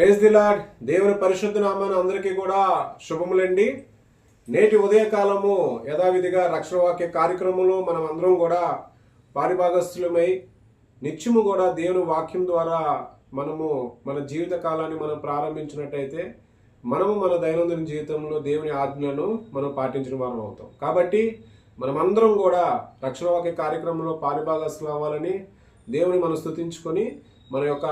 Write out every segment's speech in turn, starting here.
Praise the lord. దేవుని పరిశుద్ధ నామాన అందరికీ కూడా శుభములండి. నేటి ఉదయకాలము యథావిధిగా రక్షణ వాక్య కార్యక్రమంలో మనం అందరం కూడా పారిభాగస్థులమై నిత్యము కూడా దేవుని వాక్యం ద్వారా మనము మన జీవిత కాలాన్ని మనం ప్రారంభించినట్టయితే మనము మన దైనందిన జీవితంలో దేవుని ఆజ్ఞలను మనం పాటించిన వారం అవుతాం. కాబట్టి మనమందరం కూడా రక్షణ వాక్య కార్యక్రమంలో పారిభాగస్తులు అవ్వాలని దేవుని మనం స్తుతించుకొని మన యొక్క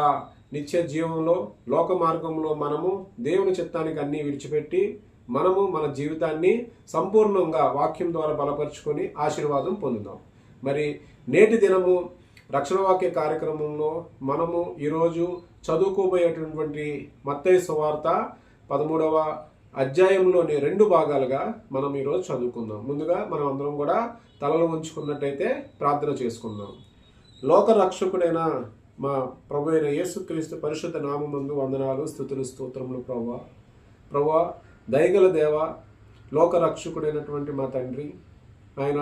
నిత్య జీవంలో లోక మార్గంలో మనము దేవుని చిత్తానికి అన్నీ విడిచిపెట్టి మనము మన జీవితాన్ని సంపూర్ణంగా వాక్యం ద్వారా బలపరుచుకొని ఆశీర్వాదం పొందుదాం. మరి నేటి దినము రక్షణ వాక్య కార్యక్రమంలో మనము ఈరోజు చదువుకోబోయేటటువంటి మత్తయి సువార్త పదమూడవ అధ్యాయంలోని రెండు భాగాలుగా మనం ఈరోజు చదువుకుందాం. ముందుగా మనం అందరం కూడా తలలు ఉంచుకున్నట్టయితే ప్రార్థన చేసుకుందాం. లోక రక్షకుడైన మా ప్రభు అయిన యేసుక్రీస్తు పరిశుద్ధ నామందు వందనాలు స్థుతులు స్తోత్రములు ప్రభా ప్రభా దయగల దేవ లోక రక్షకుడైనటువంటి మా తండ్రి ఆయన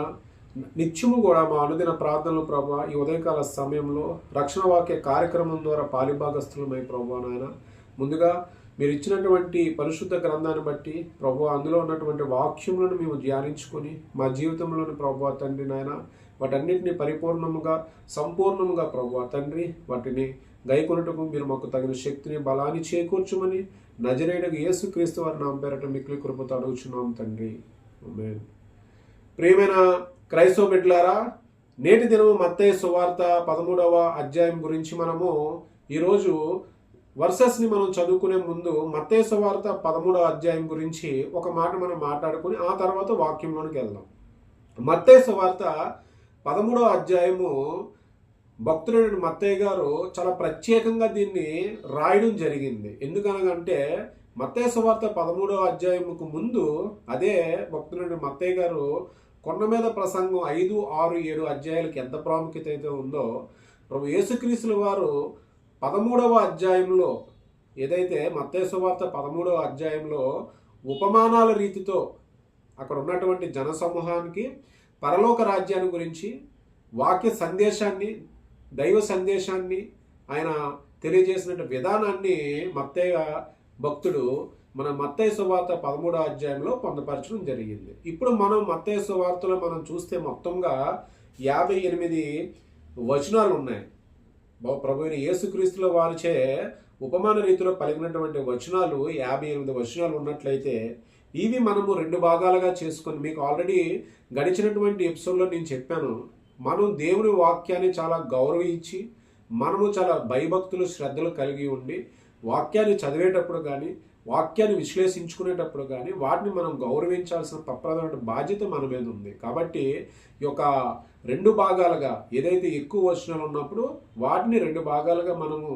నిత్యము కూడా మా అనుదిన ప్రార్థనలు ప్రభా ఈ ఉదయకాల సమయంలో రక్షణ వాక్య కార్యక్రమం ద్వారా పాలిభాగస్థులమై ప్రభా నాయన. ముందుగా మీరు ఇచ్చినటువంటి పరిశుద్ధ గ్రంథాన్ని బట్టి ప్రభు అందులో ఉన్నటువంటి వాక్యములను మేము ధ్యానించుకొని మా జీవితంలోని ప్రభు తండ్రి నాయన వాటన్నిటిని పరిపూర్ణముగా సంపూర్ణముగా ప్రభు తండ్రి వాటిని గైకొనుటకు మీరు మాకు తగిన శక్తిని బలాన్ని చేకూర్చుమని నజరేయుడకు యేసుక్రీస్తు వారి నామ పేరట మిక్కిలి కృపతో అడుగుచున్నాం తండ్రి ఆమేన్. ప్రియమైన క్రైస్తవ బిడ్లారా నేటి దినము మత్తయ్య సువార్త పదమూడవ అధ్యాయం గురించి మనము ఈరోజు వర్సెస్ని మనం చదువుకునే ముందు మత్తయ్య సువార్త పదమూడవ అధ్యాయం గురించి ఒక మాట మనం మాట్లాడుకుని ఆ తర్వాత వాక్యంలోనికి వెళ్దాం మత్తయ్య సువార్త పదమూడవ అధ్యాయము భక్తుడైన మత్తయ్య గారు చాలా ప్రత్యేకంగా దీన్ని రాయడం జరిగింది. ఎందుకనగంటే మత్తయ్య సువార్త పదమూడవ అధ్యాయముకు ముందు అదే భక్తుడైన మత్తయ్య గారు కొండ మీద ప్రసంగం ఐదు ఆరు ఏడు అధ్యాయాలకు ఎంత ప్రాముఖ్యత అయితే ఉందో ప్రభు యేసుక్రీస్తుల వారు పదమూడవ అధ్యాయంలో ఏదైతే మత్తయ్య సువార్త పదమూడవ అధ్యాయంలో ఉపమానాల రీతితో అక్కడ ఉన్నటువంటి జన సమూహానికి పరలోక రాజ్యాన్ని గురించి వాక్య సందేశాన్ని దైవ సందేశాన్ని ఆయన తెలియజేసిన విధానాన్ని మత్తయ్య భక్తుడు మన మత్తయ్య సువార్త పదమూడో అధ్యాయంలో పొందపరచడం జరిగింది. ఇప్పుడు మనం మత్తయ్య సువార్తలో మనం చూస్తే మొత్తంగా యాభై ఎనిమిది వచనాలు ఉన్నాయి. బా- యేసుక్రీస్తుల వారిచే ఉపమాన రీతిలో పలికినటువంటి వచనాలు యాభై ఎనిమిది వచనాలు ఉన్నట్లయితే ఇవి మనము రెండు భాగాలుగా చేసుకొని మీకు ఆల్రెడీ గడిచినటువంటి ఎపిసోడ్లో నేను చెప్పాను. మనం దేవుని వాక్యాన్ని చాలా గౌరవించి మనము చాలా భయభక్తులు శ్రద్ధలు కలిగి ఉండి వాక్యాన్ని చదివేటప్పుడు కానీ వాక్యాన్ని విశ్లేషించుకునేటప్పుడు కానీ వాటిని మనం గౌరవించాల్సిన తప్పదైన బాధ్యత మన మీద ఉంది. కాబట్టి ఈ యొక్క రెండు భాగాలుగా ఏదైతే ఎక్కువ వచనాలు ఉన్నప్పుడు వాటిని రెండు భాగాలుగా మనము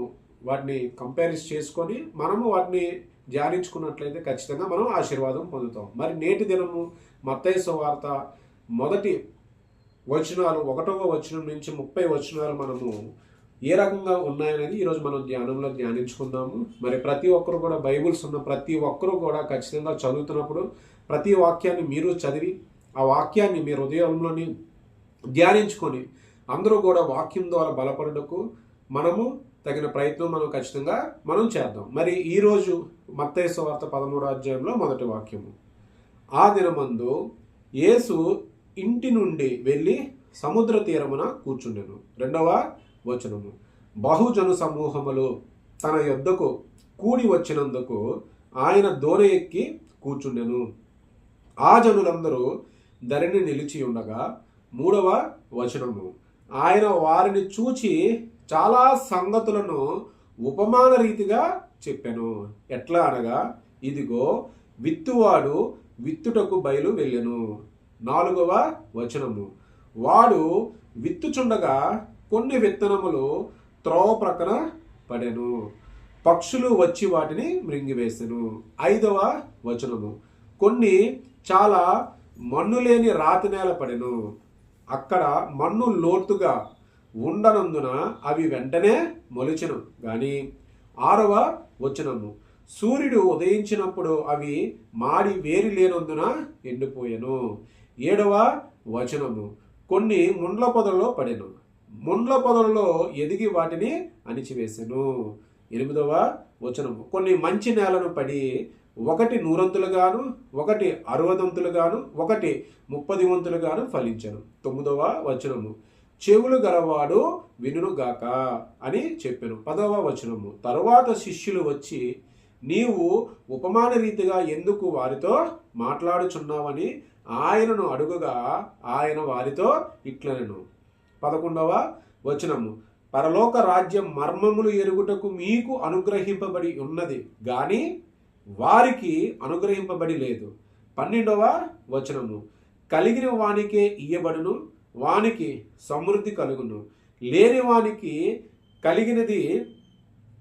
వాటిని కంపారిజ్ చేసుకొని మనము వాటిని ధ్యానించుకున్నట్లయితే ఖచ్చితంగా మనం ఆశీర్వాదం పొందుతాం. మరి నేటి దినము మత్తయి సువార్త మొదటి వచనాలు ఒకటవ వచనం నుంచి ముప్పై వచనాలు మనము ఏ రకంగా ఉన్నాయనేది ఈరోజు మనం ధ్యానంలో ధ్యానించుకుందాము. మరి ప్రతి ఒక్కరు కూడా బైబుల్స్ ఉన్న ప్రతి ఒక్కరు కూడా ఖచ్చితంగా చదువుతున్నప్పుడు ప్రతి వాక్యాన్ని మీరు చదివి ఆ వాక్యాన్ని మీ హృదయంలోని ధ్యానించుకొని అందరూ కూడా వాక్యం ద్వారా బలపడుటకు మనము తగిన ప్రయత్నం మనం ఖచ్చితంగా మనం చేద్దాం. మరి ఈరోజు మత్తయి వార్త పదమూడో అధ్యాయంలో మొదటి వాక్యము. ఆ దినమందు యేసు ఇంటి నుండి వెళ్ళి సముద్ర తీరమున కూర్చుండెను. రెండవ వచనము. బహుజన సమూహములు తన యొద్దకు కూడి వచ్చినందుకు ఆయన దోర ఎక్కి కూర్చుండెను. ఆ జనులందరూ ధరిని నిలిచి ఉండగా మూడవ వచనము. ఆయన వారిని చూచి చాలా సంగతులను ఉపమాన రీతిగా చెప్పాను. ఎట్లా అనగా ఇదిగో విత్తువాడు విత్తుటకు బయలు వెళ్ళెను. నాలుగవ వచనము. వాడు విత్తుచుండగా కొన్ని విత్తనములు త్రోవ ప్రక్కన పడెను. పక్షులు వచ్చి వాటిని మృంగివేసెను. ఐదవ వచనము. కొన్ని చాలా మన్ను లేని రాతి నేల పడెను. అక్కడ మన్ను లోతుగా ఉండనందున అవి వెంటనే మొలిచను. కానీ ఆరవ వచనము సూర్యుడు ఉదయించినప్పుడు అవి మాడి వేరి లేనందున ఎండిపోయాను. ఏడవ వచనము కొన్ని ముండ్ల పొదలలో పడెను. ముండ్ల పొదలలో ఎదిగి వాటిని అణిచివేశాను ఎనిమిదవ వచనము కొన్ని మంచి నేలను పడి ఒకటి నూరంతులుగాను ఒకటి అరవదంతులుగాను ఒకటి ముప్పది వంతులుగాను ఫలించను. తొమ్మిదవ వచనము చెవులు గలవాడు వినుగాక అని చెప్పాను. పదవ వచనము. తరువాత శిష్యులు వచ్చి నీవు ఉపమాన రీతిగా ఎందుకు వారితో మాట్లాడుచున్నావని ఆయనను అడుగుగా ఆయన వారితో ఇట్లనెను. పదకొండవ వచనము. పరలోక రాజ్యం మర్మములు ఎరుగుటకు మీకు అనుగ్రహింపబడి ఉన్నది గాని వారికి అనుగ్రహింపబడి లేదు. పన్నెండవ వచనము. కలిగిన వానికే ఇయ్యబడును వానికి సమృద్ధి కలుగును. లేని వానికి కలిగినది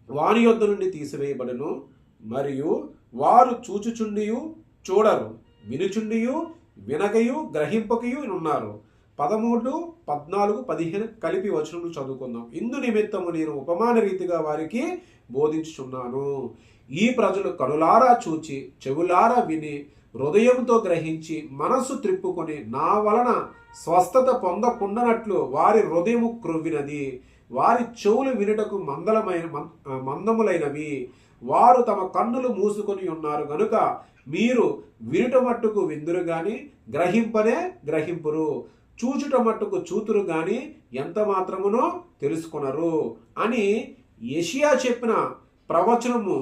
వాని యొద్ద నుండి తీసివేయబడును. మరియు వారు చూచుచుండియు చూడరు వినుచుండియు వినకయు గ్రహింపకయు ఉన్నారు. పదమూడు పద్నాలుగు పదిహేను కలిపి వచనములు చదువుకుందాం. ఇందు నిమిత్తము నేను ఉపమాన రీతిగా వారికి బోధించుచున్నాను. ఈ ప్రజలు కనులారా చూచి చెవులారా విని హృదయంతో గ్రహించి మనస్సు త్రిప్పుకొని నా వలన స్వస్థత పొందకుండానట్లు వారి హృదయము క్రొవ్వినది. వారి చెవులు వినుటకు మందలమైన మందములైనవి. వారు తమ కన్నులు మూసుకొని ఉన్నారు. గనుక మీరు వినుట మట్టుకు విందురు గాని గ్రహింపనే గ్రహింపురు. చూచుట మట్టుకు చూతురు గాని ఎంత మాత్రమునో తెలుసుకొనరు అని యషియా చెప్పిన ప్రవచనము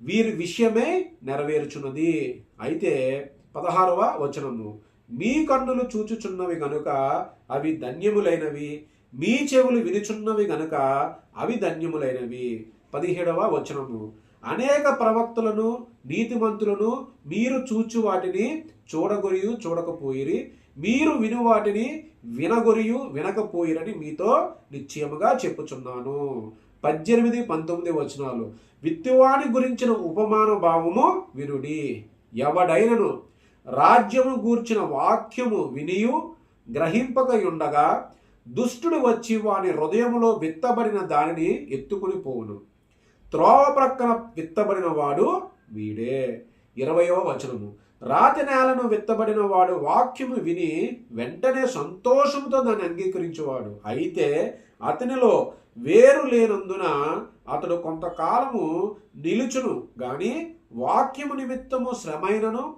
వీరి విషయమే నెరవేర్చున్నది. అయితే పదహారవ వచనము మీ కన్నులు చూచుచున్నవి గనుక అవి ధన్యములైనవి మీ చెవులు వినుచున్నవి గనుక అవి ధన్యములైనవి. పదిహేడవ వచనము అనేక ప్రవక్తలను నీతిమంతులను మీరు చూచు వాటిని చూడగొరియు చూడకపోయిరి మీరు విను వాటిని వినగొరియు వినకపోయిరని మీతో నిశ్చయముగా చెప్పుచున్నాను. పద్దెనిమిది పంతొమ్మిది వచనాలు విత్తువాని గురించిన ఉపమాన భావము వినుడి. ఎవడైనను రాజ్యము గూర్చిన వాక్యము వినియు గ్రహింపకయుండగా దుష్టుడు వచ్చి వాని హృదయములో విత్తబడిన దానిని ఎత్తుకుని పోవును. త్రోవ ప్రక్కన విత్తబడిన వాడు వీడే. ఇరవయో వచనము. రాతి నేలను విత్తబడిన వాడు వాక్యము విని వెంటనే సంతోషంతో దాన్ని అంగీకరించేవాడు. అయితే అతనిలో వేరు లేనందున అతడు కొంతకాలము నిలుచును. కానీ వాక్యము నిమిత్తము శ్రమైనను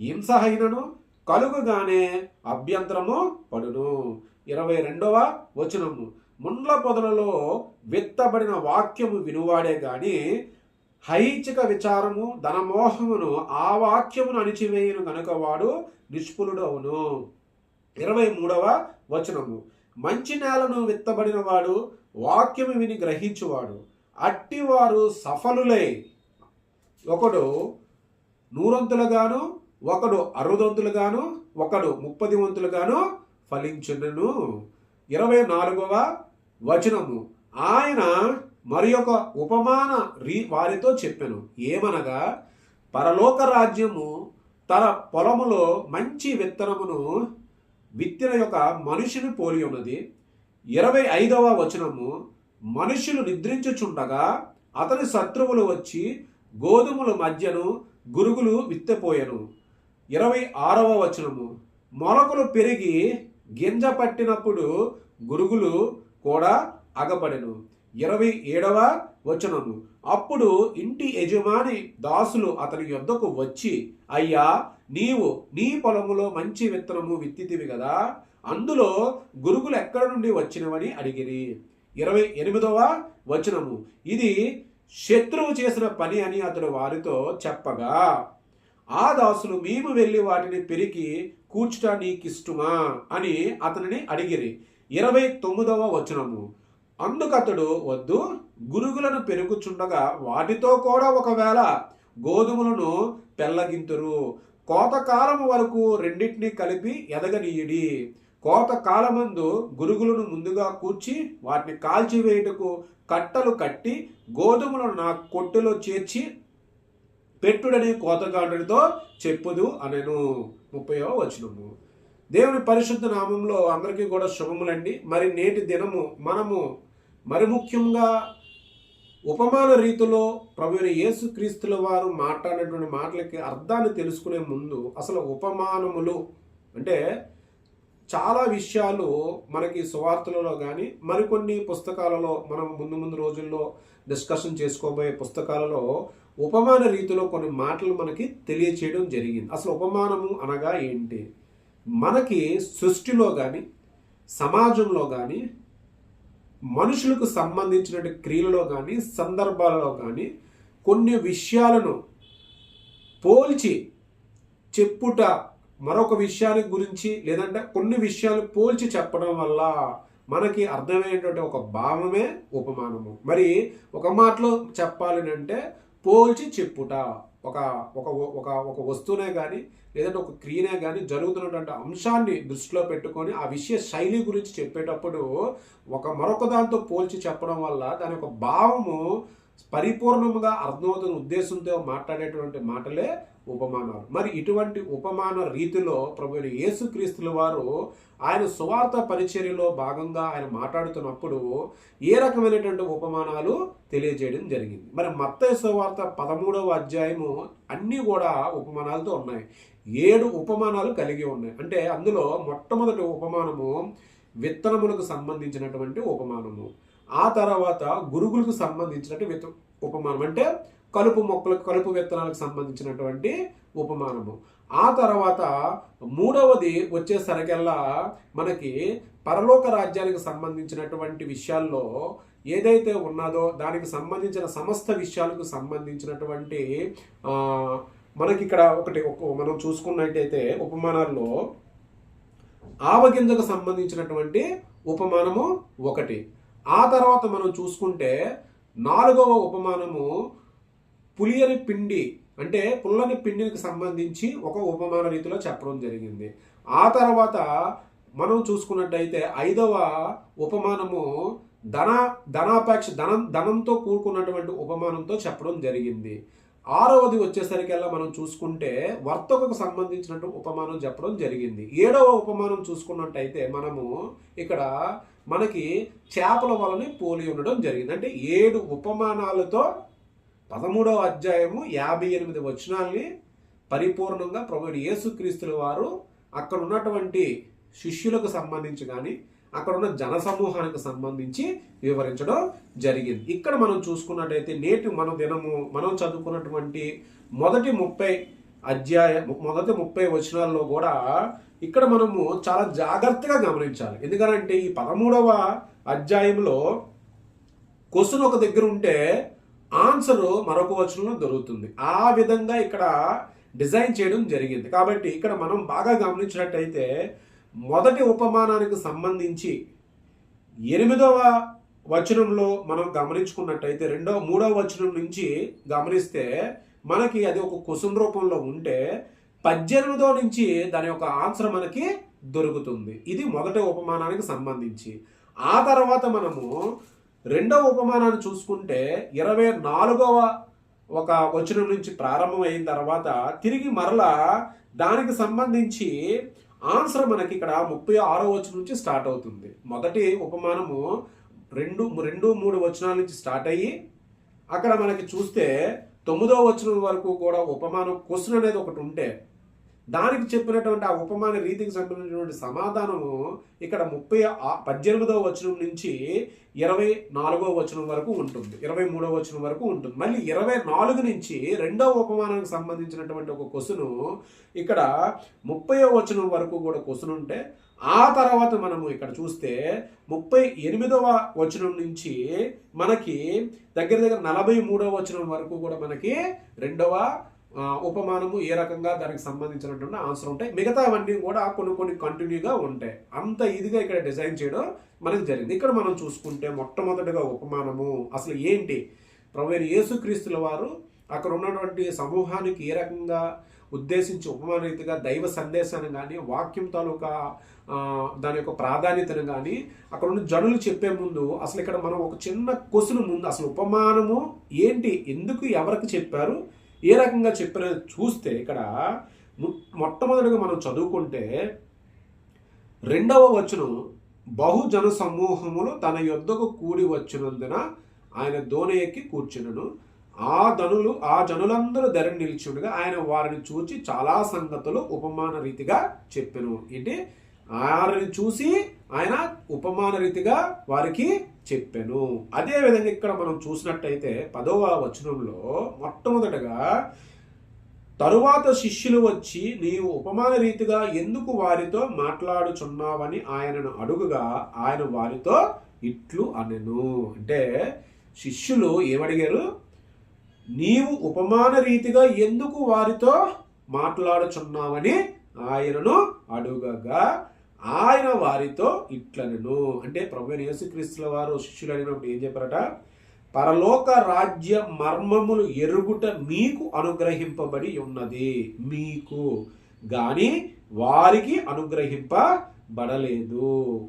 హింసహైనను కలుగుగానే అభ్యంతరము పడును. ఇరవై రెండవ వచనము. ముండ్ల పొదలలో విత్తబడిన వాక్యము వినువాడే గాని హైచిక విచారము ధనమోహమును ఆ వాక్యమును అణిచివేయను గనుక వాడు నిష్ఫలుడు అవును ఇరవై మూడవ వచనము. మంచి నేలను విత్తబడిన వాడు వాక్యము విని గ్రహించువాడు. అట్టివారు సఫలులై ఒకడు నూరొంతులుగాను ఒకడు అరుదొంతులుగాను ఒకడు ముప్పది వంతులుగాను ఫలించును ఇరవై నాలుగవ వచనము. ఆయన మరి ఒక ఉపమాన రీ వారితో చెప్పాను. ఏమనగా పరలోక రాజ్యము తన పొలములో మంచి విత్తనమును విత్తిన యొక్క మనిషిని పోలి ఉన్నది. ఇరవై ఐదవ వచనము. మనుషులు నిద్రించుచుండగా అతని శత్రువులు వచ్చి గోధుమల మధ్యను గురుగులు విత్తపోయెను. ఇరవై ఆరవ వచనము. మొలకలు పెరిగి గింజ పట్టినప్పుడు గురుగులు కూడా అగపడెను. ఇరవై ఏడవ వచనము. అప్పుడు ఇంటి యజమాని దాసులు అతని యొద్దకు వచ్చి అయ్యా నీవు నీ పొలములో మంచి విత్తనము విత్తితివి కదా అందులో గురుగులు ఎక్కడ నుండి వచ్చినవని అడిగిరి? ఇరవై ఎనిమిదవ వచనము. ఇది శత్రువు చేసిన పని అని అతడు వారితో చెప్పగా ఆ దాసులు మేము వెళ్ళి వాటిని పెరిగి కూర్చుట నీకిష్టమా? అని అతనిని అడిగిరి. ఇరవై తొమ్మిదవ వచనము. అందుకతడు వద్దు గురుగులను పెరుగుచుండగా వాటితో కూడా ఒకవేళ గోధుమలను పెల్లగింతురు. కోతకాలం వరకు రెండింటినీ కలిపి ఎదగనీయుడి. కోతకాలమందు గురుగులను ముందుగా కూర్చి వాటిని కాల్చివేయుటకు కట్టలు కట్టి గోధుమలను నా కొట్టులో చేర్చి పెట్టుడని కోతగాడుడితో చెప్పుదు అనెను. ముప్పయో వచనము. దేవుని పరిశుద్ధ నామంలో అందరికీ కూడా శుభములండి. మరి నేటి దినము మనము మరి ముఖ్యంగా ఉపమాన రీతిలో ప్రభుని యేసుక్రీస్తుల వారు మాట్లాడినటువంటి మాటలకి అర్థాన్ని తెలుసుకునే ముందు అసలు ఉపమానములు అంటే చాలా విషయాలు మనకి సువార్తలలో కానీ మరికొన్ని పుస్తకాలలో మనం ముందు ముందు రోజుల్లో డిస్కషన్ చేసుకోబోయే పుస్తకాలలో ఉపమాన రీతిలో కొన్ని మాటలు మనకి తెలియచేయడం జరిగింది. అసలు ఉపమానము అనగా ఏంటి? మనకి సృష్టిలో కానీ సమాజంలో కానీ మనుషులకు సంబంధించిన క్రియలలో కానీ సందర్భాలలో కానీ కొన్ని విషయాలను పోల్చి చెప్పుట మరొక విషయాన్ని గురించి లేదంటే కొన్ని విషయాలు పోల్చి చెప్పడం వల్ల మనకి అర్థమయ్యేటువంటి ఒక భావమే ఉపమానము. మరి ఒక మాటలో చెప్పాలి అంటే పోల్చి చెప్పుట. ఒక ఒక ఒక ఒక వస్తువునే కానీ లేదంటే ఒక క్రియనే కానీ జరుగుతున్నటువంటి అంశాన్ని దృష్టిలో పెట్టుకొని ఆ విషయ శైలి గురించి చెప్పేటప్పుడు ఒక మరొక దాంతో పోల్చి చెప్పడం వల్ల దాని యొక్క భావము పరిపూర్ణముగా అర్థమవుతున్న ఉద్దేశంతో మాట్లాడేటువంటి మాటలే ఉపమానాలు. మరి ఇటువంటి ఉపమాన రీతిలో ప్రభు యేసుక్రీస్తుల వారు ఆయన సువార్త పరిచర్యలో భాగంగా ఆయన మాట్లాడుతున్నప్పుడు ఏ రకమైనటువంటి ఉపమానాలు తెలియజేయడం జరిగింది. మరి మత్త సువార్త పదమూడవ అధ్యాయము అన్నీ కూడా ఉపమానాలతో ఉన్నాయి. ఏడు ఉపమానాలు కలిగి ఉన్నాయి. అంటే అందులో మొట్టమొదటి ఉపమానము విత్తనములకు సంబంధించినటువంటి ఉపమానము. ఆ తర్వాత గురుగులకు సంబంధించినటువంటి విత్త ఉపమానం. అంటే కలుపు మొక్కలకు కలుపు విత్తనాలకు సంబంధించినటువంటి ఉపమానము. ఆ తర్వాత మూడవది వచ్చేసరికల్లా మనకి పరలోక రాజ్యానికి సంబంధించినటువంటి విషయాల్లో ఏదైతే ఉన్నదో దానికి సంబంధించిన సమస్త విషయాలకు సంబంధించినటువంటి మనకి ఇక్కడ ఒకటి మనం చూసుకున్నట్టయితే ఉపమానాల్లో ఆవగింజకు సంబంధించినటువంటి ఉపమానము ఒకటి. ఆ తర్వాత మనం చూసుకుంటే నాలుగవ ఉపమానము పులియని పిండి అంటే పుల్లని పిండికి సంబంధించి ఒక ఉపమాన రీతిలో చెప్పడం జరిగింది. ఆ తర్వాత మనం చూసుకున్నట్టయితే ఐదవ ఉపమానము ధన ధనాపేక్ష ధనం ధనంతో కూడుకున్నటువంటి ఉపమానంతో చెప్పడం జరిగింది. ఆరవది వచ్చేసరికల్లా మనం చూసుకుంటే వర్తకకు సంబంధించినట్టు ఉపమానం చెప్పడం జరిగింది. ఏడవ ఉపమానం చూసుకున్నట్టయితే మనము ఇక్కడ మనకి చేపల వలని పోలి ఉండడం జరిగింది. అంటే ఏడు ఉపమానాలతో పదమూడవ అధ్యాయము యాభై ఎనిమిది వచనాల్ని పరిపూర్ణంగా ప్రభుడు యేసుక్రీస్తుల వారు అక్కడ ఉన్నటువంటి శిష్యులకు సంబంధించి కానీ అక్కడ ఉన్న జన సమూహానికి సంబంధించి వివరించడం జరిగింది. ఇక్కడ మనం చూసుకున్నట్టయితే నేటి మన దినము మనం చదువుకున్నటువంటి మొదటి ముప్పై అధ్యాయ మొదటి ముప్పై వచనాల్లో కూడా ఇక్కడ మనము చాలా జాగ్రత్తగా గమనించాలి. ఎందుకంటే ఈ పదమూడవ అధ్యాయంలో క్వశ్చన్ ఒక దగ్గర ఉంటే ఆన్సర్ మరొక వచనంలో దొరుకుతుంది. ఆ విధంగా ఇక్కడ డిజైన్ చేయడం జరిగింది. కాబట్టి ఇక్కడ మనం బాగా గమనించినట్టయితే మొదటి ఉపమానానికి సంబంధించి ఎనిమిదవ వచనంలో మనం గమనించుకున్నట్టయితే రెండవ మూడవ వచనం నుంచి గమనిస్తే మనకి అది ఒక కుసుం రూపంలో ఉంటే పద్దెనిమిదో నుంచి దాని యొక్క ఆన్సర్ మనకి దొరుకుతుంది. ఇది మొదటి ఉపమానానికి సంబంధించి. ఆ తర్వాత మనము రెండవ ఉపమానాన్ని చూసుకుంటే ఇరవై నాలుగవ ఒక వచనం నుంచి ప్రారంభమైన తర్వాత తిరిగి మరలా దానికి సంబంధించి ఆన్సర్ మనకి ఇక్కడ ముప్పై ఆరో వచనం నుంచి స్టార్ట్ అవుతుంది. మొదటి ఉపమానము రెండు రెండు మూడు వచనాల నుంచి స్టార్ట్ అయ్యి అక్కడ మనకి చూస్తే తొమ్మిదో వచనం వరకు కూడా ఉపమానం క్వశ్చన్ అనేది ఒకటి ఉంటే దానికి చెప్పినటువంటి ఆ ఉపమాన రీతికి సంబంధించినటువంటి సమాధానము ఇక్కడ ముప్పై పద్దెనిమిదవ వచనం నుంచి ఇరవై నాలుగవ వచనం వరకు ఉంటుంది. ఇరవై మూడవ వచనం వరకు ఉంటుంది. మళ్ళీ ఇరవై నాలుగు నుంచి రెండవ ఉపమానానికి సంబంధించినటువంటి ఒక కొసును ఇక్కడ ముప్పై వచనం వరకు కూడా కొసును ఉంటే ఆ తర్వాత మనము ఇక్కడ చూస్తే ముప్పై ఎనిమిదవ వచనం నుంచి మనకి దగ్గర దగ్గర నలభై మూడవ వచనం వరకు కూడా మనకి రెండవ ఉపమానము ఏ రకంగా దానికి సంబంధించినటువంటి ఆన్సర్ ఉంటాయి. మిగతా అవన్నీ కూడా కొన్ని కొన్ని కంటిన్యూగా ఉంటాయి. అంత ఇదిగా ఇక్కడ డిజైన్ చేయడం మనకి జరిగింది. ఇక్కడ మనం చూసుకుంటే మొట్టమొదటిగా ఉపమానము అసలు ఏంటి? ప్రవేరు యేసుక్రీస్తుల వారు అక్కడ ఉన్నటువంటి సమూహానికి ఏ రకంగా ఉద్దేశించి ఉపమాన రీతిగా దైవ సందేశాన్ని కానీ వాక్యం తాలూకా దాని యొక్క ప్రాధాన్యతను కానీ అక్కడ ఉన్న జనులు చెప్పే ముందు అసలు ఇక్కడ మనం ఒక చిన్న క్వశ్చన్ ముందు అసలు ఉపమానము ఏంటి? ఎందుకు ఎవరికి చెప్పారు? ఏ రకంగా చెప్పిన చూస్తే ఇక్కడ మొట్టమొదటిగా మనం చదువుకుంటే రెండవ వచనం బహుజన సమూహములు తన యుద్ధకు కూడి వచ్చినందున ఆయన దోణ ఎక్కి కూర్చునను. ఆ ధనులు ఆ జనులందరూ ధర నిలిచి ఉండగా ఆయన వారిని చూచి చాలా సంగతులు ఉపమాన రీతిగా చెప్పాను. ఏంటి వారిని చూసి ఆయన ఉపమాన రీతిగా వారికి చెప్పాను. అదేవిధంగా ఇక్కడ మనం చూసినట్టయితే పదవ వచనంలో మొట్టమొదటగా తరువాత శిష్యులు వచ్చి నీవు ఉపమాన రీతిగా ఎందుకు వారితో మాట్లాడుచున్నావని ఆయనను అడుగుగా ఆయన వారితో ఇట్లు అనెను. అంటే శిష్యులు ఏమడిగారు? నీవు ఉపమాన రీతిగా ఎందుకు వారితో మాట్లాడుచున్నావని ఆయనను అడుగగా ఆయన వారితో ఇట్లనను. అంటే ప్రభు యేసుక్రీస్తుల వారు శిష్యులు అడిగినప్పుడు ఏం చెప్పారట? పరలోక రాజ్య మర్మములు ఎరుగుట మీకు అనుగ్రహింపబడి ఉన్నది. మీకు గాని వారికి అనుగ్రహింపబడలేదు.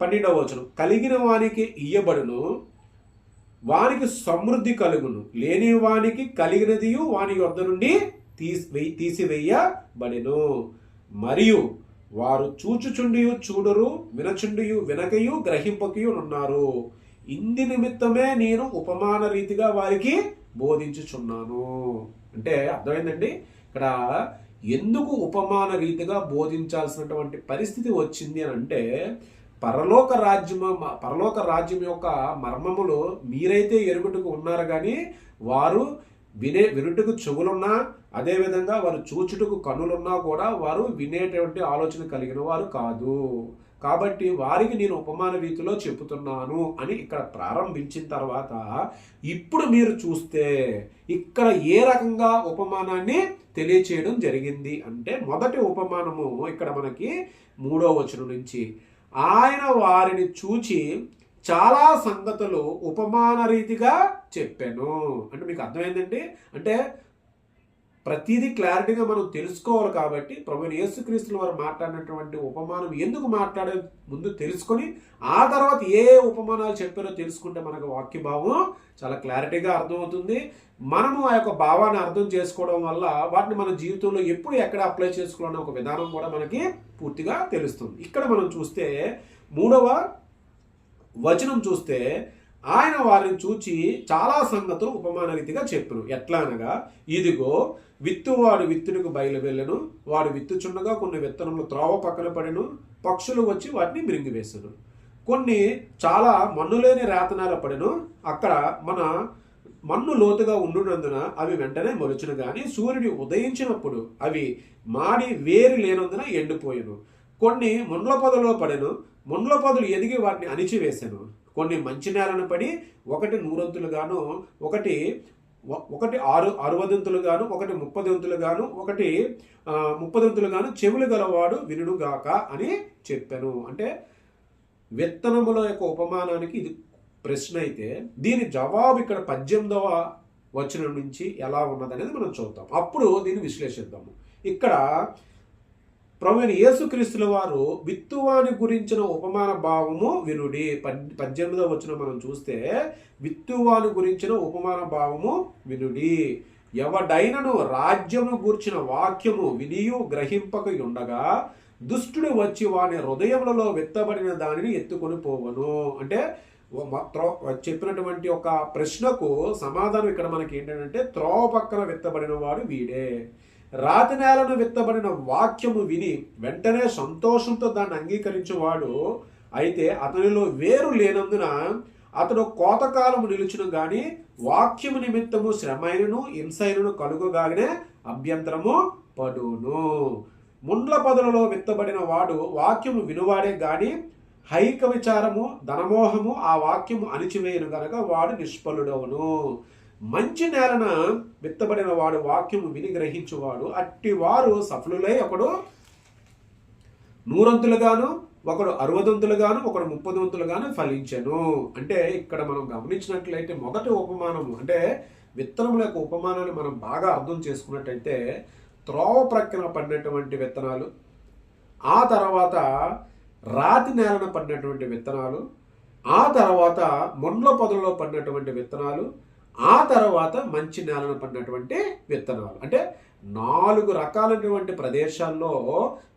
పన్నెండవ వచనం. కలిగిన వానికి ఇయ్యబడును వానికి సమృద్ధి కలుగును. లేని వానికి కలిగినదియు వాని యొద్ద నుండి తీసి తీసివేయబడెను. మరియు వారు చూచుచుండియు చూడరు వినచుండియు వినకయు గ్రహింపకయు ఉన్నారు ఇంది నిమిత్తమే నేను ఉపమాన రీతిగా వారికి బోధించుచున్నాను. అంటే అర్థమైందండి? ఇక్కడ ఎందుకు ఉపమాన రీతిగా బోధించాల్సినటువంటి పరిస్థితి వచ్చింది అని అంటే పరలోక రాజ్యము పరలోక రాజ్యం యొక్క మర్మములు మీరైతే ఎరుగుటకు ఉన్నారు కానీ వారు వినే వినుటకు చెవులున్నా అదేవిధంగా వారు చూచుటకు కనులున్నా కూడా వారు వినేటువంటి ఆలోచన కలిగిన వారు కాదు. కాబట్టి వారికి నేను ఉపమాన రీతిలో చెబుతున్నాను అని ఇక్కడ ప్రారంభించిన తర్వాత ఇప్పుడు మీరు చూస్తే ఇక్కడ ఏ రకంగా ఉపమానాన్ని తెలియచేయడం జరిగింది అంటే మొదటి ఉపమానము ఇక్కడ మనకి మూడో వచనం నుంచి ఆయన వారిని చూచి చాలా సంగతులు ఉపమాన రీతిగా చెప్పాను. అంటే మీకు అర్థమైందండి? అంటే ప్రతిదీ క్లారిటీగా మనం తెలుసుకోవాలి కాబట్టి ప్రభు యేసుక్రీస్తుల వారు మాట్లాడినటువంటి ఉపమానం ఎందుకు మాట్లాడే ముందు తెలుసుకొని ఆ తర్వాత ఏ ఉపమానాలు చెప్పారో తెలుసుకుంటే మనకు వాక్యభావం చాలా క్లారిటీగా అర్థమవుతుంది. మనము ఆ యొక్క భావాన్ని అర్థం చేసుకోవడం వల్ల వాటిని మన జీవితంలో ఎప్పుడు ఎక్కడ అప్లై చేసుకోవాలనే ఒక విధానం కూడా మనకి పూర్తిగా తెలుస్తుంది. ఇక్కడ మనం చూస్తే మూడవ వచనం చూస్తే ఆయన వారిని చూచి చాలా సంగతులు ఉపమాన రీతిగా చెప్పను ఎట్లా అనగా ఇదిగో విత్తువాడు విత్తునికి బయలు వెళ్ళను వాడు విత్తుచుండగా కొన్ని విత్తనములు త్రోవ పక్కన పడెను. పక్షులు వచ్చి వాటిని మిరింగివేసను. కొన్ని చాలా మన్నులేని రాతనాల పడెను. అక్కడ మన మన్ను లోతుగా ఉండునందున అవి వెంటనే మొలచును కానీ సూర్యుడు ఉదయించినప్పుడు అవి మాడి వేరు లేనందున ఎండిపోయాను. కొన్ని ముండ్ల పొదలో పడెను. ముండ్ల పొదలు ఎదిగి వాటిని అణిచివేశాను కొన్ని మంచి నేలను పడి ఒకటి నూరంతులుగాను ఒకటి ఒకటి ఆరు అరవదంతులు గాను ఒకటి ముప్పదంతులుగాను ఒకటి ముప్పదంతులుగాను చెవులు గలవాడు వినుడుగాక అని చెప్పాను. అంటే విత్తనముల యొక్క ఉపమానానికి ఇది ప్రశ్న అయితే దీని జవాబు ఇక్కడ పద్దెనిమిదవ వచనం నుంచి ఎలా ఉన్నదనేది మనం చూద్దాం. అప్పుడు దీన్ని విశ్లేషిద్దాము. ఇక్కడ ప్రవీణ యేసుక్రీస్తుల వారు విత్తువాని గురించిన ఉపమాన భావము వినుడి. పద్దెనిమిదవ వచ్చిన మనం చూస్తే విత్తువాని గురించిన ఉపమాన భావము వినుడి. ఎవడైనను రాజ్యము గూర్చిన వాక్యము వినియు గ్రహింపక ఉండగా దుష్టుడు వచ్చి వాని హృదయములలో విత్తబడిన దానిని ఎత్తుకొని పోవను. అంటే చెప్పినటువంటి ఒక ప్రశ్నకు సమాధానం ఇక్కడ మనకి ఏంటంటే త్రోవ పక్కన విత్తబడిన వాడు వీడే. రాతి నేలను విత్తబడిన వాక్యము విని వెంటనే సంతోషంతో దాన్ని అంగీకరించేవాడు. అయితే అతనిలో వేరు లేనందున అతడు కోతకాలము నిలుచును గాని వాక్యము నిమిత్తము శ్రమైనను హింసైనను కలుగుగానే అభ్యంతరము పడును. ముండ్ల పదులలో విత్తబడిన వాడు వాక్యము వినువాడే గాని హైక విచారము ధనమోహము ఆ వాక్యము అణిచివేయను గనక వాడు నిష్ఫలుడవును. మంచి నేలన విత్తబడిన వాడు వాక్యము విని గ్రహించువాడు. అట్టి వారు సఫలులై ఒకడు నూరంతులుగాను ఒకడు అరవదంతులుగాను ఒకడు ముప్పదంతులుగాను ఫలించను. అంటే ఇక్కడ మనం గమనించినట్లయితే మొదటి ఉపమానము అంటే విత్తనముల యొక్క ఉపమానాన్ని మనం బాగా అర్థం చేసుకున్నట్టయితే త్రోవ ప్రక్కన పడినటువంటి విత్తనాలు ఆ తర్వాత రాతి నేలన పడినటువంటి విత్తనాలు ఆ తర్వాత మొండ్ల పొదలలో పడినటువంటి విత్తనాలు ఆ తర్వాత మంచి నేలను పడినటువంటి విత్తనాలు. అంటే నాలుగు రకాలైనటువంటి ప్రదేశాల్లో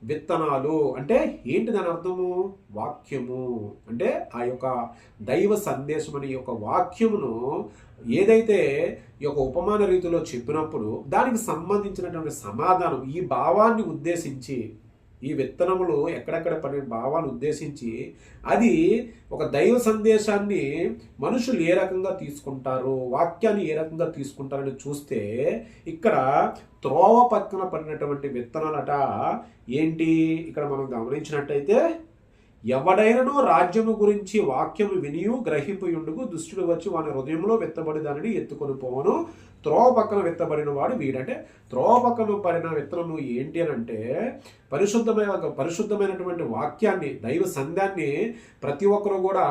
విత్తనాలు అంటే ఏంటి దాని అర్థము? వాక్యము. అంటే ఆ యొక్క దైవ సందేశం అనే యొక్క వాక్యమును ఏదైతే ఈ యొక్క ఉపమాన రీతిలో చెప్పినప్పుడు దానికి సంబంధించినటువంటి సమాధానం ఈ భావాన్ని ఉద్దేశించి ఈ విత్తనములు ఎక్కడెక్కడ పడిన భావాలు ఉద్దేశించి అది ఒక దైవ సందేశాన్ని మనుషులు ఏ రకంగా తీసుకుంటారు వాక్యాన్ని ఏ రకంగా తీసుకుంటారని చూస్తే ఇక్కడ త్రోవ పక్కన పడినటువంటి విత్తనాలట ఏంటి? ఇక్కడ మనం గమనించినట్టయితే ఎవడైనను రాజ్యము గురించి వాక్యము వినియు గ్రహింపు యుండుకు దుష్టుడు వచ్చి వాని హృదయంలో విత్తబడి దానిని ఎత్తుకొని పోవను. త్రోవ పక్కన విత్తబడిన వాడు వీడంటే త్రోవ పక్కన పడిన విత్తనము ఏంటి అని అంటే పరిశుద్ధమైన పరిశుద్ధమైనటువంటి వాక్యాన్ని దైవ సంధ్యాన్ని ప్రతి ఒక్కరు కూడా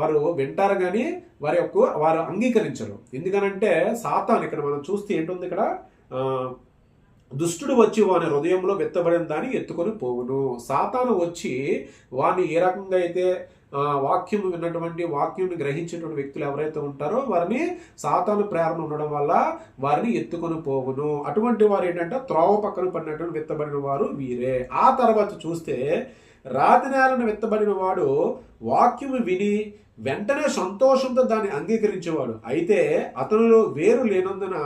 వారు వింటారు కానీ వారి యొక్క వారు అంగీకరించరు. ఎందుకనంటే సాతాన్ ఇక్కడ మనం చూస్తే ఏంటుంది ఇక్కడ? దుష్టుడు వచ్చి వాని హృదయంలో విత్తబడిన దాన్ని ఎత్తుకొని పోవును. సాతాను వచ్చి వాని ఏ రకంగా అయితే వాక్యం విన్నటువంటి వాక్యం గ్రహించినటువంటి వ్యక్తులు ఎవరైతే ఉంటారో వారిని సాతాను ప్రేరణ ఉండడం వల్ల వారిని ఎత్తుకొని పోవును. అటువంటి వారు ఏంటంటే త్రోవ పక్కన పడినటువంటి విత్తబడిన వారు వీరే. ఆ తర్వాత చూస్తే రాతి నేలను విత్తబడిన వాడు వాక్యము విని వెంటనే సంతోషంతో దాన్ని అంగీకరించేవాడు. అయితే అతనిలో వేరు లేనందున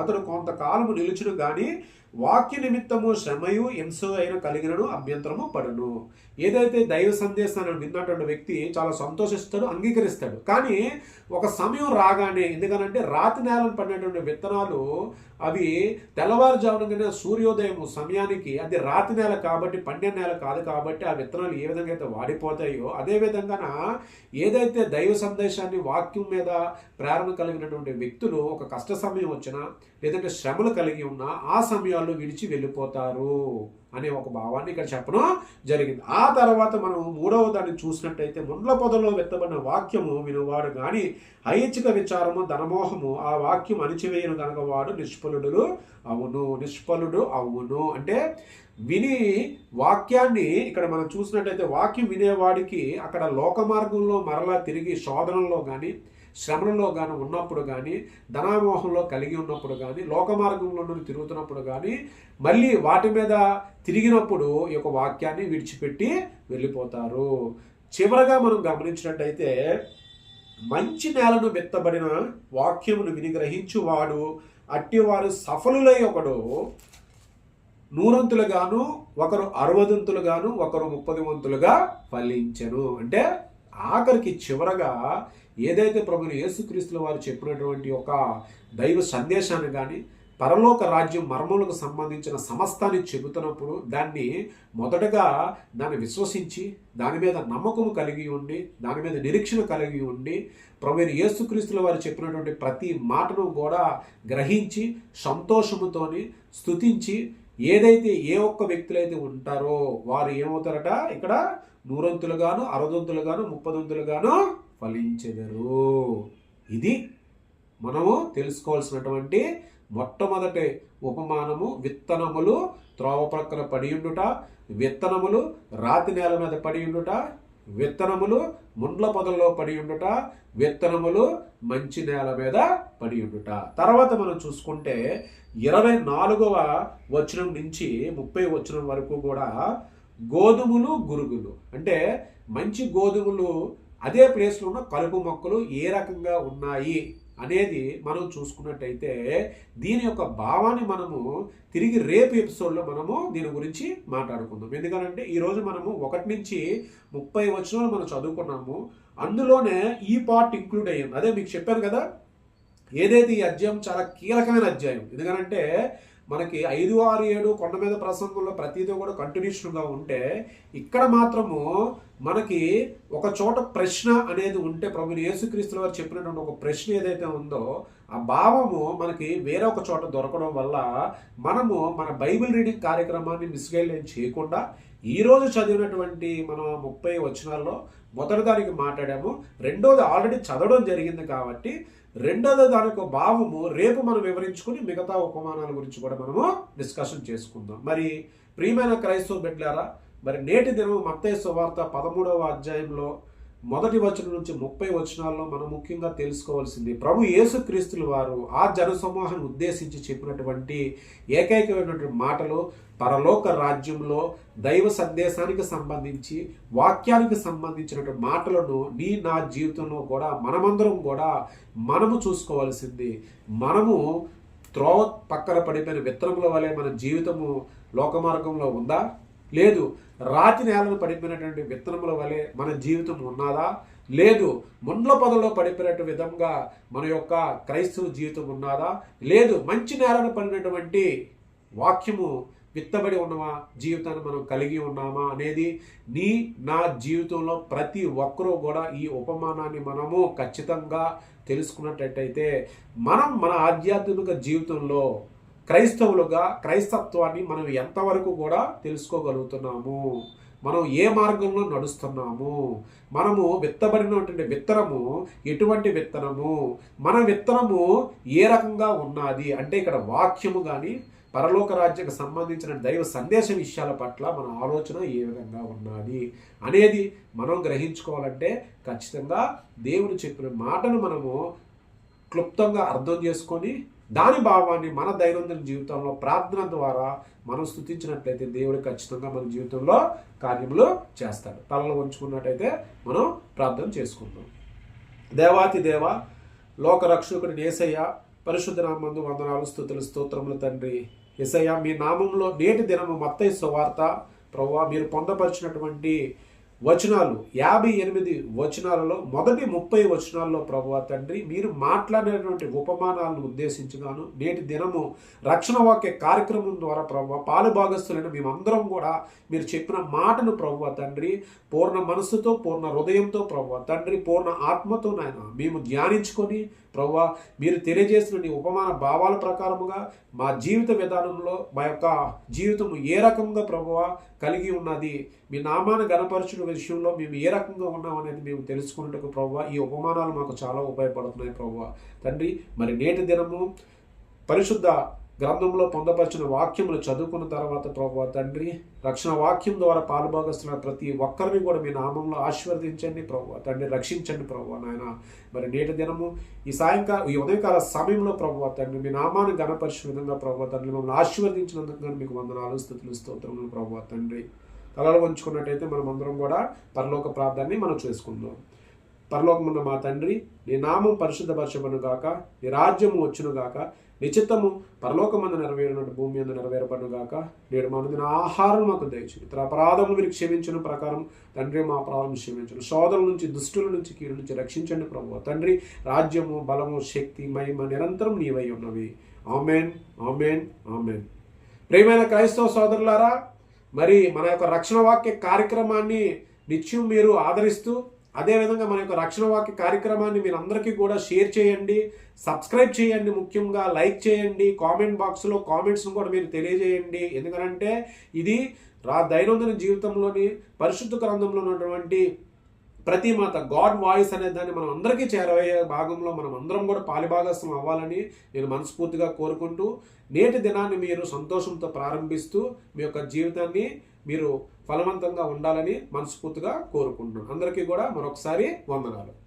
అతను కొంతకాలము నిలిచిన కానీ వాక్య నిమిత్తము శ్రమయు హింస అయిన కలిగినను అభ్యంతరము పడును. ఏదైతే దైవ సందేశాన్ని విన్నటువంటి వ్యక్తి చాలా సంతోషిస్తాడు అంగీకరిస్తాడు. కానీ ఒక సమయం రాగానే ఎందుకనంటే రాతి నేలను పడినటువంటి విత్తనాలు అవి తెల్లవారుజామునగానే సూర్యోదయం సమయానికి అది రాతి నేల కాబట్టి పండే నేల కాదు కాబట్టి ఆ విత్తనాలు ఏ విధంగా అయితే వాడిపోతాయో అదే విధంగా ఏదైతే దైవ సందేశాన్ని వాక్యం మీద ప్రేరణ కలిగినటువంటి వ్యక్తులు ఒక కష్ట సమయం వచ్చినా లేదంటే శ్రమలు కలిగి ఉన్నా ఆ సమయాల్లో విడిచి వెళ్ళిపోతారు అనే ఒక భావాన్ని ఇక్కడ చెప్పడం జరిగింది. ఆ తర్వాత మనం మూడవ దాన్ని చూసినట్టయితే ముండ్ల పొదలో వెత్తబడిన వాక్యము వినువాడు కానీ ఐచ్ఛిక విచారము ధనమోహము ఆ వాక్యం అణిచివేయను కనుక వాడు నిష్ఫలుడు అవును నిష్ఫలుడు అవును. అంటే విని వాక్యాన్ని ఇక్కడ మనం చూసినట్టయితే వాక్యం వినేవాడికి అక్కడ లోక మార్గంలో మరలా తిరిగి శోధనలో కానీ శ్రమలలో కానీ ఉన్నప్పుడు కానీ ధనామోహంలో కలిగి ఉన్నప్పుడు కానీ లోక మార్గంలో నుండి తిరుగుతున్నప్పుడు కానీ మళ్ళీ వాటి మీద తిరిగినప్పుడు ఈ యొక్క వాక్యాన్ని విడిచిపెట్టి వెళ్ళిపోతారు. చివరగా మనం గమనించినట్టయితే మంచి నేలను విత్తబడిన వాక్యమును విని గ్రహించువాడు అట్టివారు సఫలులై ఒకడు. నూరంతులుగాను ఒకరు అరవదంతులుగాను ఒకరు ముప్పది వంతులుగా ఫలించరు అంటే ఆఖరికి చివరగా ఏదైతే ప్రభుని యేసుక్రీస్తుల వారు చెప్పినటువంటి ఒక దైవ సందేశాన్ని కానీ పరలోక రాజ్యం మర్మములకు సంబంధించిన సమస్తాన్ని చెబుతున్నప్పుడు దాన్ని మొదటగా దాన్ని విశ్వసించి దాని మీద నమ్మకం కలిగి ఉండి దాని మీద నిరీక్షణ కలిగి ఉండి ప్రవీణ యేసుక్రీస్తుల వారు చెప్పినటువంటి ప్రతి మాటను కూడా గ్రహించి సంతోషముతోని స్తుతించి ఏదైతే ఏ ఒక్క వ్యక్తులైతే ఉంటారో వారు ఏమవుతారట? ఇక్కడ నూరంతులుగాను అరదొంతులుగాను ముప్పదొంతులుగాను ఫలించెదరు. ఇది మనము తెలుసుకోవాల్సినటువంటి మొట్టమొదటి ఉపమానము. విత్తనములు త్రోవ ప్రక్కన పడియుండుట విత్తనములు రాతి నేల మీద పడియుండుట విత్తనములు ముండ్ల పొదల్లో పడియుండుట విత్తనములు మంచి నేల మీద పడియుండుట తర్వాత మనం చూసుకుంటే ఇరవై నాలుగవ వచనం నుంచి ముప్పై వచనం వరకు కూడా గోధుమలు గురుగులు. అంటే మంచి గోధుమలు అదే ప్లేస్లో ఉన్న కలుపు మొక్కలు ఏ రకంగా ఉన్నాయి అనేది మనం చూసుకున్నట్టయితే దీని యొక్క భావాన్ని మనము తిరిగి రేపు ఎపిసోడ్లో మనము దీని గురించి మాట్లాడుకుందాం. ఎందుకంటే ఈరోజు మనము ఒకటి నుంచి ముప్పై వచనాలు మనం చదువుకున్నాము. అందులోనే ఈ పార్ట్ ఇంక్లూడ్ అయ్యింది. అదే మీకు చెప్పాను కదా ఏదైతే ఈ అధ్యాయం చాలా కీలకమైన అధ్యాయం. ఎందుకంటే మనకి ఐదు ఆరు ఏడు కొండ మీద ప్రసంగంలో ప్రతిదీ కూడా కంటిన్యూషన్గా ఉంటే ఇక్కడ మాత్రము మనకి ఒక చోట ప్రశ్న అనేది ఉంటే ప్రభు యేసుక్రీస్తుల వారు చెప్పినటువంటి ఒక ప్రశ్న ఏదైతే ఉందో ఆ భావము మనకి వేరే ఒక చోట దొరకడం వల్ల మనము మన బైబిల్ రీడింగ్ కార్యక్రమాన్ని మిస్గైడ్ చేయకుండా ఈరోజు చదివినటువంటి మన ముప్పై వచనాల్లో మొదటి దానికి మాట్లాడాము రెండోది ఆల్రెడీ చదవడం జరిగింది కాబట్టి రెండోది దాని భావము రేపు మనం వివరించుకుని మిగతా ఉపమానాల గురించి కూడా మనము డిస్కషన్ చేసుకుందాం. మరి ప్రియమైన క్రైస్తవ బిడ్డారా మరి నేటి దినం మత్తయి సువార్త పదమూడవ అధ్యాయంలో మొదటి వచనం నుంచి ముప్పై వచనాల్లో మనం ముఖ్యంగా తెలుసుకోవాల్సింది. ప్రభు యేసుక్రీస్తుల వారు ఆ జనసమూహాన్ని ఉద్దేశించి చెప్పినటువంటి ఏకైకమైనటువంటి మాటలు పరలోక రాజ్యంలో దైవ సందేశానికి సంబంధించి వాక్యానికి సంబంధించినటువంటి మాటలను నీ నా జీవితంలో కూడా మనమందరం కూడా మనము చూసుకోవాల్సింది. మనము త్రోవ పక్కన పడిపోయిన విత్తనముల వలె మన జీవితము లోకమార్గంలో ఉందా? లేదు రాతి నేలను పడిపోయినటువంటి విత్తనముల వలె మన జీవితం ఉన్నదా? లేదు ముండ్ల పొదలో పడిపోయినట్టు విధంగా మన యొక్క క్రైస్తవ జీవితం ఉన్నదా? లేదు మంచి నేలను పడినటువంటి వాక్యము విత్తబడి ఉన్నవా? జీవితాన్ని మనం కలిగి ఉన్నామా? అనేది నీ నా జీవితంలో ప్రతి ఒక్కరూ కూడా ఈ ఉపమానాన్ని మనము ఖచ్చితంగా తెలుసుకున్నట్టయితే మనం మన ఆధ్యాత్మిక జీవితంలో క్రైస్తవులుగా క్రైస్తత్వాన్ని మనం ఎంతవరకు కూడా తెలుసుకోగలుగుతున్నాము? మనం ఏ మార్గంలో నడుస్తున్నాము? మనము విత్తబడినటువంటి విత్తనము ఎటువంటి విత్తనము? మన విత్తనము ఏ రకంగా ఉన్నది? అంటే ఇక్కడ వాక్యము కానీ పరలోక రాజ్యకు సంబంధించిన దైవ సందేశ విషయాల పట్ల మన ఆలోచన ఏ విధంగా ఉన్నది అనేది మనం గ్రహించుకోవాలంటే ఖచ్చితంగా దేవుడు చెప్పిన మాటను మనము క్లుప్తంగా అర్థం చేసుకొని దాని భావాన్ని మన దైనందిన జీవితంలో ప్రార్థన ద్వారా మనం స్థుతించినట్లయితే దేవుడు ఖచ్చితంగా మన జీవితంలో కార్యములు చేస్తాడు. తలలో ఉంచుకున్నట్టయితే మనం ప్రార్థన చేసుకుందాం దేవాతి దేవ లోకరక్షకుడి ఏసయ్య పరిశుద్ధ నామందు వందనాలు స్థుతులు స్తోత్రములు తండ్రి. ఏసయ్య మీ నామంలో నేటి దినము మత్తయ్య సువార్త. ప్రవ్వా మీరు పొందపరిచినటువంటి వచనాలు. యాభై ఎనిమిది వచనాలలో మొదటి ముప్పై వచనాల్లో ప్రభువ తండ్రి మీరు మాట్లాడినటువంటి ఉపమానాలను ఉద్దేశించుగాను నేటి దినము రక్షణ వాక్య కార్యక్రమం ద్వారా ప్రభు పాలు భాగస్థులైన మేమందరం కూడా మీరు చెప్పిన మాటను ప్రభువ తండ్రి పూర్ణ మనస్సుతో పూర్ణ హృదయంతో ప్రభువ తండ్రి పూర్ణ ఆత్మతో నాయన మేము ధ్యానించుకొని ప్రభు మీరు తెలియజేసిన నీ ఉపమాన భావాల ప్రకారముగా మా జీవిత విధానంలో మా యొక్క జీవితం ఏ రకంగా ప్రభువ కలిగి ఉన్నది మీ నామాన్ని గణపరచిన విషయంలో మేము ఏ రకంగా ఉన్నాం అనేది మేము తెలుసుకున్నట్టుకు ప్రభు ఈ ఉపమానాలు మాకు చాలా ఉపయోగపడుతున్నాయి ప్రభువ తండ్రి మరి నేటి దినము పరిశుద్ధ గ్రంథంలో పొందపరిచిన వాక్యములు చదువుకున్న తర్వాత ప్రభు తండ్రి రక్షణ వాక్యం ద్వారా పాల్భాగస్తున్న ప్రతి ఒక్కరిని కూడా మీ నామంలో ఆశీర్వదించండి ప్రభు తండ్రి రక్షించండి ప్రభు నాయన. మరి నేటి దినము ఈ సాయంకాలం ఈ ఉదయకాల సమయంలో ప్రభు తండ్రి మీ నామాన్ని గణపరిచిన విధంగా ప్రభు తండ్రి మమ్మల్ని ఆశీర్వదించినందుకు మీకు వందనాలు స్థుతులు స్తోత్రములు ప్రభు తండ్రి. తలలు ఉంచుకున్నట్టయితే మనం అందరం కూడా పరలోక ప్రార్థాన్ని మనం చేసుకుందాం. పరలోకమున్న మా తండ్రి నీ నామం పరిశుద్ధపరచబను గాక నీ రాజ్యము వచ్చును గాక నిశ్చితము పరలోకమందు నెరవేరినట్టు భూమి మీద నెరవేరబడును గాక. నేడు మా ఆహారం మాకు దయచు ఇతర అపరాధములు మీరు క్షమించిన ప్రకారం తండ్రి మా అపరాధం క్షమించను. సోదరుల నుంచి దుష్టుల నుంచి కీడు నుంచి రక్షించండి ప్రభు తండ్రి రాజ్యము బలము శక్తి మహిమ నిరంతరం నీవై ఉన్నవి. Amen amen amen. ప్రియమైన క్రైస్తవ సోదరులారా మరి మన యొక్క రక్షణ వాక్య కార్యక్రమాన్ని నిత్యం మీరు ఆదరిస్తూ అదేవిధంగా మన యొక్క రక్షణ వాక్య కార్యక్రమాన్ని మీరు అందరికీ కూడా షేర్ చేయండి సబ్స్క్రైబ్ చేయండి ముఖ్యంగా లైక్ చేయండి కామెంట్ బాక్స్లో కామెంట్స్ను కూడా మీరు తెలియజేయండి. ఎందుకంటే ఇది రా దైనందిన జీవితంలోని పరిశుద్ధ గ్రంథంలో ఉన్నటువంటి ప్రతి మాత గాడ్ వాయిస్ అనే దాన్ని మనం అందరికీ చేరవయ్యే భాగంలో మనం అందరం కూడా పాలిభాగస్వం అవ్వాలని నేను మనస్ఫూర్తిగా కోరుకుంటూ నేటి దినాన్ని మీరు సంతోషంతో ప్రారంభిస్తూ మీ యొక్క జీవితాన్ని మీరు ఫలవంతంగా ఉండాలని మనస్ఫూర్తిగా కోరుకుంటున్నాను. అందరికీ కూడా మరొకసారి వందనాలు.